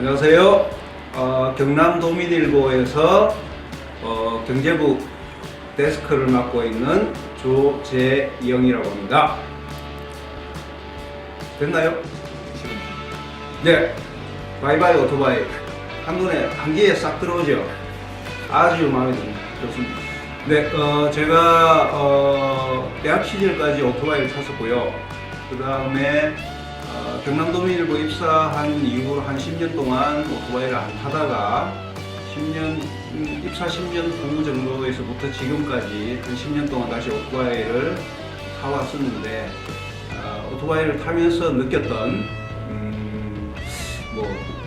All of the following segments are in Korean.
안녕하세요. 어, 경남 도민일보에서 어, 경제부 데스크를 맡고 있는 조재영이라고 합니다. 됐나요? 네. 바이바이 오토바이. 한눈에 한 개에 싹 들어오죠. 아주 마음에 듭니다. 좋습니다. 네, 어, 제가 어, 대학 시절까지 오토바이를 탔었고요. 그 다음에 경남도민일보 입사한 이후로 한 10년 동안 오토바이를 안 타다가 10년, 음, 입사 10년 후 정도에서부터 지금까지 한 10년 동안 다시 오토바이를 타왔었는데, 어, 오토바이를 타면서 느꼈던, 음, 뭐,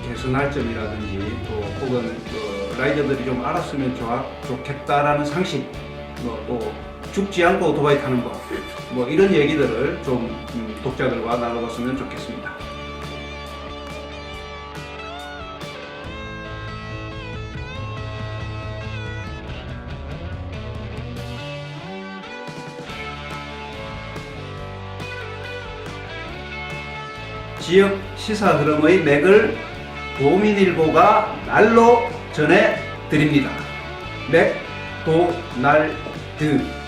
개선할 점이라든지 또 혹은 그 라이더들이 좀 알았으면 좋겠다라는 상식, 뭐, 또 죽지 않고 오토바이 타는 법, 뭐 이런 얘기들을 좀 음, 독자들과 나눠봤으면 좋겠습니다. 지역 시사 흐름의 맥을 도민일보가 날로 전해 드립니다. 맥, 도, 날, 드.